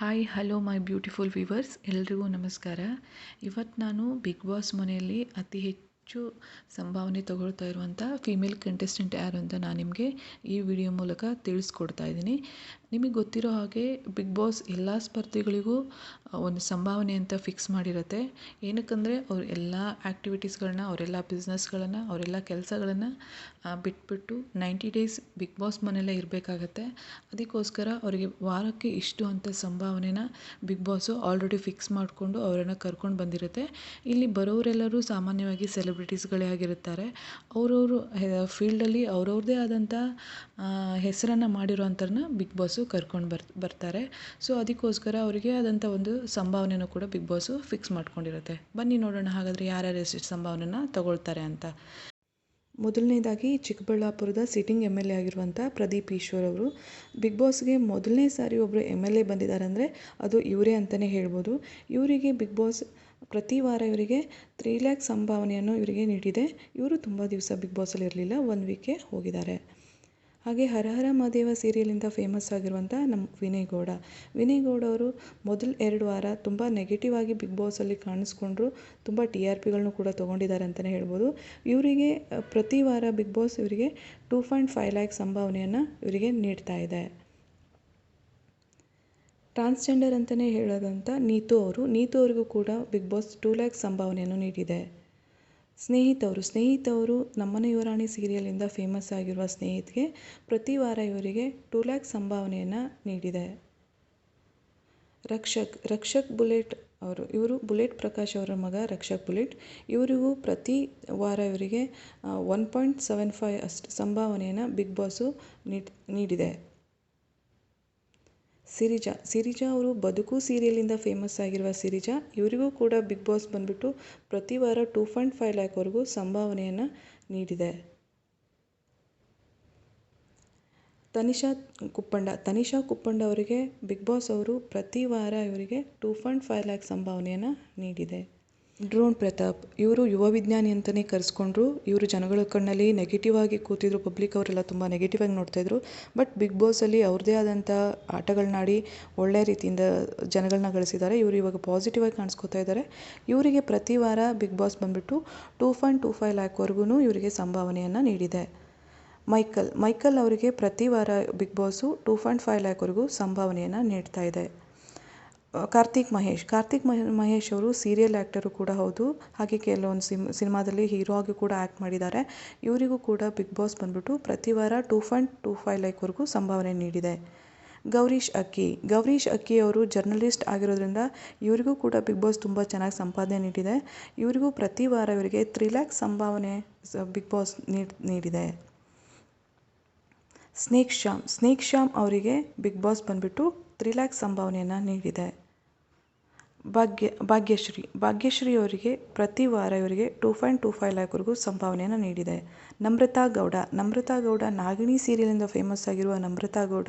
Hi hello my beautiful viewers ಎಲ್ರಿಗೂ ನಮಸ್ಕಾರ. ಇವತ್ತು ನಾನು ಬಿಗ್ ಬಾಸ್ ಮನೆಯಲ್ಲಿ ಅತಿ ಹೆಚ್ಚು ಸಂಭಾವನೆ ತಗೊಳ್ತಾ ಇರುವಂಥ ಫೀಮೇಲ್ ಕಂಟೆಸ್ಟೆಂಟ್ ಯಾರು ಅಂತ ನಾನು ನಿಮಗೆ ಈ ವಿಡಿಯೋ ಮೂಲಕ ತಿಳಿಸ್ಕೊಡ್ತಾ ಇದ್ದೀನಿ. ನಿಮಗೆ ಗೊತ್ತಿರೋ ಹಾಗೆ ಬಿಗ್ ಬಾಸ್ ಎಲ್ಲ ಸ್ಪರ್ಧಿಗಳಿಗೂ ಒಂದು ಸಂಭಾವನೆ ಅಂತ ಫಿಕ್ಸ್ ಮಾಡಿರುತ್ತೆ. ಏನಕ್ಕಂದರೆ ಅವ್ರು ಎಲ್ಲ ಆ್ಯಕ್ಟಿವಿಟೀಸ್ಗಳನ್ನ ಅವರೆಲ್ಲ ಬಿಸ್ನೆಸ್ಗಳನ್ನು ಅವರೆಲ್ಲ ಕೆಲಸಗಳನ್ನು ಬಿಟ್ಬಿಟ್ಟು ನೈಂಟಿ ಡೇಸ್ ಬಿಗ್ ಬಾಸ್ ಮನೆಯಲ್ಲೇ ಇರಬೇಕಾಗತ್ತೆ. ಅದಕ್ಕೋಸ್ಕರ ಅವರಿಗೆ ವಾರಕ್ಕೆ ಇಷ್ಟು ಅಂತ ಸಂಭಾವನೆನ ಬಿಗ್ ಬಾಸು ಆಲ್ರೆಡಿ ಫಿಕ್ಸ್ ಮಾಡಿಕೊಂಡು ಅವರನ್ನು ಕರ್ಕೊಂಡು ಬಂದಿರುತ್ತೆ. ಇಲ್ಲಿ ಬರೋರೆಲ್ಲರೂ ಸಾಮಾನ್ಯವಾಗಿ ಸೆಲೆಬ್ರಿಟೀಸ್ಗಳೇ ಆಗಿರುತ್ತಾರೆ. ಅವರವರು ಫೀಲ್ಡಲ್ಲಿ ಅವ್ರವ್ರದ್ದೇ ಆದಂಥ ಹೆಸರನ್ನು ಮಾಡಿರೋ ಅಂಥ ಬಿಗ್ ಬಾಸು ಕರ್ಕೊಂಡು ಬರ್, ಬರ್ತಾರೆ. ಸೊ ಅದಕ್ಕೋಸ್ಕರ ಅವರಿಗೆ ಆದಂಥ ಒಂದು ಸಂಭಾವನೆನೂ ಕೂಡ ಬಿಗ್ ಬಾಸು ಫಿಕ್ಸ್ ಮಾಡ್ಕೊಂಡಿರುತ್ತೆ. ಬನ್ನಿ ನೋಡೋಣ ಹಾಗಾದರೆ ಯಾರ್ಯಾರು ಎಷ್ಟೆಷ್ಟು ಸಂಭಾವನೆನ ತಗೊಳ್ತಾರೆ ಅಂತ. ಮೊದಲನೇದಾಗಿ ಚಿಕ್ಕಬಳ್ಳಾಪುರದ ಸಿಟ್ಟಿಂಗ್ ಎಂ ಎಲ್ ಎ ಆಗಿರುವಂಥ ಪ್ರದೀಪ್ ಈಶ್ವರ್ ಅವರು. ಬಿಗ್ ಬಾಸ್ಗೆ ಮೊದಲನೇ ಸಾರಿ ಒಬ್ಬರು ಎಂ ಎಲ್ ಎ ಬಂದಿದ್ದಾರೆ ಅಂದರೆ ಅದು ಇವರೇ ಅಂತಲೇ ಹೇಳ್ಬೋದು. ಇವರಿಗೆ ಬಿಗ್ ಬಾಸ್ ಪ್ರತಿ ವಾರ ಇವರಿಗೆ ತ್ರೀ ಲ್ಯಾಕ್ ಸಂಭಾವನೆಯನ್ನು ಇವರಿಗೆ ನೀಡಿದೆ. ಇವರು ತುಂಬ ದಿವಸ ಬಿಗ್ ಬಾಸಲ್ಲಿ ಇರಲಿಲ್ಲ ಒನ್ ವೀಕೆ ಹೋಗಿದ್ದಾರೆ. ಹಾಗೆ ಹರಹರ ಮಹಾದೇವ ಸೀರಿಯಲಿಂದ ಫೇಮಸ್ ಆಗಿರುವಂಥ ನಮ್ಮ ವಿನಯ್ ಗೌಡ. ವಿನಯ್ ಗೌಡ ಅವರು ಮೊದಲು ಎರಡು ವಾರ ತುಂಬ ನೆಗೆಟಿವ್ ಆಗಿ ಬಿಗ್ ಬಾಸಲ್ಲಿ ಕಾಣಿಸ್ಕೊಂಡ್ರು. ತುಂಬ ಟಿ ಆರ್ ಪಿಗಳನ್ನು ಕೂಡ ತೊಗೊಂಡಿದ್ದಾರೆ ಅಂತಲೇ ಹೇಳ್ಬೋದು. ಇವರಿಗೆ, ಪ್ರತಿ ವಾರ ಬಿಗ್ ಬಾಸ್ ಇವರಿಗೆ ಟೂ ಪಾಯಿಂಟ್ ಫೈವ್ ಲ್ಯಾಕ್ ಸಂಭಾವನೆಯನ್ನು ಇವರಿಗೆ ನೀಡ್ತಾ ಇದೆ. ಟ್ರಾನ್ಸ್ಜೆಂಡರ್ ಅಂತಲೇ ಹೇಳೋದಂಥ ನೀತು ಅವರು. ನೀತು ಅವರಿಗೂ ಕೂಡ ಬಿಗ್ ಬಾಸ್ ಟೂ ಲ್ಯಾಕ್ ಸಂಭಾವನೆಯನ್ನು ನೀಡಿದೆ. ಸ್ನೇಹಿತವರು ಸ್ನೇಹಿತವರು ನಮ್ಮನೆ ಯುವರಾಣಿ ಸೀರಿಯಲಿಂದ ಫೇಮಸ್ ಆಗಿರುವ ಸ್ನೇಹಿತ್ಗೆ ಪ್ರತಿ ವಾರ ಇವರಿಗೆ ಟೂ ಲ್ಯಾಕ್ ಸಂಭಾವನೆಯನ್ನು ನೀಡಿದೆ. ರಕ್ಷಕ್ ರಕ್ಷಕ್ ಬುಲೆಟ್ ಅವರು, ಇವರು ಬುಲೆಟ್ ಪ್ರಕಾಶ್ ಅವರ ಮಗ ರಕ್ಷಕ್ ಬುಲೆಟ್. ಇವರಿಗೂ ಪ್ರತಿ ವಾರ ಇವರಿಗೆ ಒನ್ ಪಾಯಿಂಟ್ ಸೆವೆನ್ ಫೈವ್ ಅಷ್ಟು ಸಂಭಾವನೆಯನ್ನು ಬಿಗ್ ಬಾಸು ನೀಡಿದೆ. ಸಿರಿಜಾ ಸಿರಿಜಾ ಅವರು ಬದುಕು ಸೀರಿಯಲಿಂದ ಫೇಮಸ್ ಆಗಿರುವ ಸಿರಿಜಾ, ಇವರಿಗೂ ಕೂಡ ಬಿಗ್ ಬಾಸ್ ಬಂದುಬಿಟ್ಟು ಪ್ರತಿ ವಾರ ಟೂ ಪಾಯಿಂಟ್ ಫೈವ್ ಲ್ಯಾಕ್ವರೆಗೂ ಸಂಭಾವನೆಯನ್ನು ನೀಡಿದೆ. ತನಿಷಾ ಕುಪ್ಪಂಡ ತನಿಷಾ ಕುಪ್ಪಂಡ ಅವರಿಗೆ ಬಿಗ್ ಬಾಸ್ ಅವರು ಪ್ರತಿ ವಾರ ಇವರಿಗೆ ಟೂ ಪಾಯಿಂಟ್ ಫೈವ್ ಲ್ಯಾಕ್ ಸಂಭಾವನೆಯನ್ನು ನೀಡಿದೆ. ಡ್ರೋನ್ ಪ್ರತಾಪ್, ಇವರು ಯುವ ವಿಜ್ಞಾನಿ ಅಂತಲೇ ಕರೆಸ್ಕೊಂಡ್ರು. ಇವರು ಜನಗಳ ಕಣ್ಣಲ್ಲಿ ನೆಗೆಟಿವ್ ಆಗಿ ಕೂತಿದ್ರು. ಪಬ್ಲಿಕ್ ಅವರೆಲ್ಲ ತುಂಬ ನೆಗೆಟಿವ್ ಆಗಿ ನೋಡ್ತಾಯಿದ್ರು ಬಟ್ ಬಿಗ್ ಬಾಸಲ್ಲಿ ಅವ್ರದ್ದೇ ಆದಂಥ ಆಟಗಳನ್ನಾಡಿ ಒಳ್ಳೆಯ ರೀತಿಯಿಂದ ಜನಗಳನ್ನ ಗಳಿಸಿದ್ದಾರೆ. ಇವರು ಇವಾಗ ಪಾಸಿಟಿವ್ ಆಗಿ ಕಾಣಿಸ್ಕೋತಾ ಇದ್ದಾರೆ. ಇವರಿಗೆ ಪ್ರತಿ ವಾರ ಬಿಗ್ ಬಾಸ್ ಬಂದುಬಿಟ್ಟು ಟೂ ಪಾಯಿಂಟ್ ಟೂ ಫೈವ್ ಲ್ಯಾಕ್ವರೆಗೂ ಇವರಿಗೆ ಸಂಭಾವನೆಯನ್ನು ನೀಡಿದೆ. ಮೈಕಲ್ ಮೈಕಲ್ ಅವರಿಗೆ ಪ್ರತಿ ವಾರ Bigg Boss two point five ಲ್ಯಾಕ್ವರೆಗೂ ಸಂಭಾವನೆಯನ್ನು ನೀಡ್ತಾ ಇದೆ. ಕಾರ್ತಿಕ್ ಮಹೇಶ್. ಕಾರ್ತಿಕ್ ಮಹೇಶ್ ಅವರು ಸೀರಿಯಲ್ ಆ್ಯಕ್ಟರು ಕೂಡ ಹೌದು. ಹಾಗೆ ಕೆಲವೊಂದು ಸಿನಿಮಾದಲ್ಲಿ ಹೀರೋ ಆಗಿ ಕೂಡ ಆ್ಯಕ್ಟ್ ಮಾಡಿದ್ದಾರೆ. ಇವರಿಗೂ ಕೂಡ ಬಿಗ್ ಬಾಸ್ ಬಂದ್ಬಿಟ್ಟು ಪ್ರತಿ ವಾರ ಟೂ ಪಾಯಿಂಟ್ ಟೂ ಫೈವ್ ಲೈಕ್ವರೆಗೂ ಸಂಭಾವನೆ ನೀಡಿದೆ. ಗೌರೀಶ್ ಅಕ್ಕಿ. ಗೌರೀಶ್ ಅಕ್ಕಿ ಅವರು ಜರ್ನಲಿಸ್ಟ್ ಆಗಿರೋದ್ರಿಂದ ಇವರಿಗೂ ಕೂಡ ಬಿಗ್ ಬಾಸ್ ತುಂಬ ಚೆನ್ನಾಗಿ ಸಂಪಾದನೆ ನೀಡಿದೆ. ಇವರಿಗೂ ಪ್ರತಿ ವಾರ ಇವರಿಗೆ ತ್ರೀ ಲ್ಯಾಕ್ಸ್ ಸಂಭಾವನೆ ಬಿಗ್ ಬಾಸ್ ನೀಡಿದೆ. ಸ್ನೇಕ್ ಶ್ಯಾಮ್. ಸ್ನೇಕ್ ಶ್ಯಾಮ್ ಅವರಿಗೆ ಬಿಗ್ ಬಾಸ್ ಬಂದುಬಿಟ್ಟು ತ್ರೀ ಲ್ಯಾಕ್ ಸಂಭಾವನೆಯನ್ನು ನೀಡಿದೆ. ಭಾಗ್ಯ, ಭಾಗ್ಯಶ್ರೀ ಭಾಗ್ಯಶ್ರೀ ಅವರಿಗೆ ಪ್ರತಿ ವಾರ ಇವರಿಗೆ ಟೂ ಪಾಯಿಂಟ್ ಟೂ ಫೈವ್ ಲ್ಯಾಕ್ವರೆಗೂ ಸಂಭಾವನೆಯನ್ನು ನೀಡಿದೆ. ನಮ್ರತಾ ಗೌಡ ನಮ್ರತಾ ಗೌಡ ನಾಗಿಣಿ ಸೀರಿಯಲಿಂದ ಫೇಮಸ್ ಆಗಿರುವ ನಮ್ರತಾ ಗೌಡ,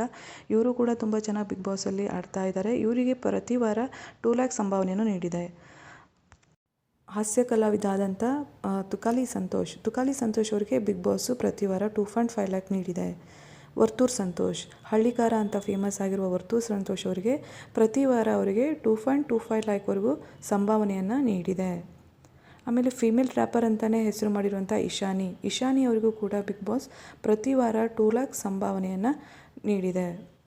ಇವರು ಕೂಡ ತುಂಬ ಚೆನ್ನಾಗಿ ಬಿಗ್ ಬಾಸಲ್ಲಿ ಆಡ್ತಾ ಇದ್ದಾರೆ. ಇವರಿಗೆ ಪ್ರತಿ ವಾರ ಟೂ ಲ್ಯಾಕ್ ಸಂಭಾವನೆಯನ್ನು ನೀಡಿದೆ. ಹಾಸ್ಯ ಕಲಾವಿದಾದಂಥ ತುಕಾಲಿ ಸಂತೋಷ್ ತುಕಾಲಿ ಸಂತೋಷ್ ಅವರಿಗೆ ಬಿಗ್ ಬಾಸು ಪ್ರತಿ ವಾರ ಟೂ ಪಾಯಿಂಟ್ ಫೈವ್ ಲ್ಯಾಕ್ ನೀಡಿದೆ. ವರ್ತೂರ್ ಸಂತೋಷ್, ಹಳ್ಳಿಕಾರ ಅಂತ ಫೇಮಸ್ ಆಗಿರುವ ವರ್ತೂರ್ ಸಂತೋಷ್ ಅವರಿಗೆ ಪ್ರತಿ ವಾರ ಅವರಿಗೆ ಟೂ ಪಾಯಿಂಟ್ ಟೂ ಫೈವ್ ಲ್ಯಾಕ್ವರೆಗೂ ಸಂಭಾವನೆಯನ್ನು ನೀಡಿದೆ. ಆಮೇಲೆ ಫೀಮೇಲ್ ರ್ಯಾಪರ್ ಅಂತಲೇ ಹೆಸರು ಮಾಡಿರುವಂಥ ಇಶಾನಿ. ಇಶಾನಿ ಅವರಿಗೂ ಕೂಡ ಬಿಗ್ ಬಾಸ್ ಪ್ರತಿ ವಾರ ಟೂ ಲ್ಯಾಕ್ ಸಂಭಾವನೆಯನ್ನು ನೀಡಿದೆ.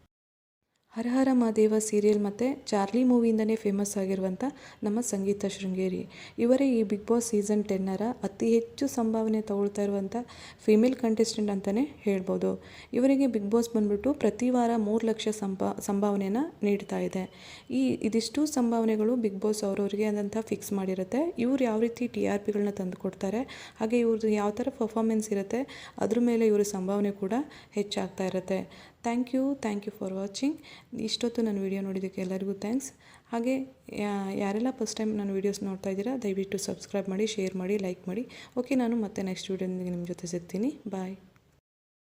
ಹರಹರ ಮಹಾದೇವ ಸೀರಿಯಲ್ ಮತ್ತು ಚಾರ್ಲಿ ಮೂವಿಯಿಂದನೇ ಫೇಮಸ್ ಆಗಿರುವಂಥ ನಮ್ಮ ಸಂಗೀತ ಶೃಂಗೇರಿ. ಇವರೇ ಈ ಬಿಗ್ ಬಾಸ್ ಸೀಸನ್ ಟೆನ್ನರ ಅತಿ ಹೆಚ್ಚು ಸಂಭಾವನೆ ತಗೊಳ್ತಾ ಇರುವಂಥ ಫಿಮೇಲ್ ಕಂಟೆಸ್ಟೆಂಟ್ ಅಂತಲೇ ಹೇಳ್ಬೋದು. ಇವರಿಗೆ ಬಿಗ್ ಬಾಸ್ ಬಂದ್ಬಿಟ್ಟು ಪ್ರತಿ ವಾರ ಮೂರು ಲಕ್ಷ ಸಂಭಾ ಸಂಭಾವನೆಯನ್ನು ನೀಡ್ತಾ ಇದೆ. ಈ, ಇದಿಷ್ಟು ಸಂಭಾವನೆಗಳು ಬಿಗ್ ಬಾಸ್ ಅವರವರಿಗೆ ಆದಂಥ ಫಿಕ್ಸ್ ಮಾಡಿರುತ್ತೆ. ಇವ್ರು ಯಾವ ರೀತಿ ಟಿ ಆರ್ ಪಿಗಳನ್ನ ತಂದು ಕೊಡ್ತಾರೆ, ಹಾಗೆ ಇವ್ರದ್ದು ಯಾವ ಥರ ಪರ್ಫಾರ್ಮೆನ್ಸ್ ಇರುತ್ತೆ, ಅದ್ರ ಮೇಲೆ ಇವರ ಸಂಭಾವನೆ ಕೂಡ ಹೆಚ್ಚಾಗ್ತಾ ಇರುತ್ತೆ. Thank you thank you for watching ಇಷ್ಟೊತ್ತು ನನ್ನ ವೀಡಿಯೋ ನೋಡಿದ್ದಕ್ಕೆ ಎಲ್ಲರಿಗೂ ಥ್ಯಾಂಕ್ಸ್ ಹಾಗೆ ಯಾರೆಲ್ಲ ಫಸ್ಟ್ ಟೈಮ್ ನನ್ನ ವೀಡಿಯೋಸ್ ನೋಡ್ತಾ ಇದ್ದೀರಾ, ದಯವಿಟ್ಟು ಸಬ್ಸ್ಕ್ರೈಬ್ ಮಾಡಿ ಶೇರ್ ಮಾಡಿ ಲೈಕ್ ಮಾಡಿ. ಓಕೆ ನಾನು ಮತ್ತೆ ನೆಕ್ಸ್ಟ್ ವೀಡಿಯೋದೊಂದಿಗೆ ನಿಮ್ಮ ಜೊತೆ ಸಿಗ್ತೀನಿ. ಬಾಯ್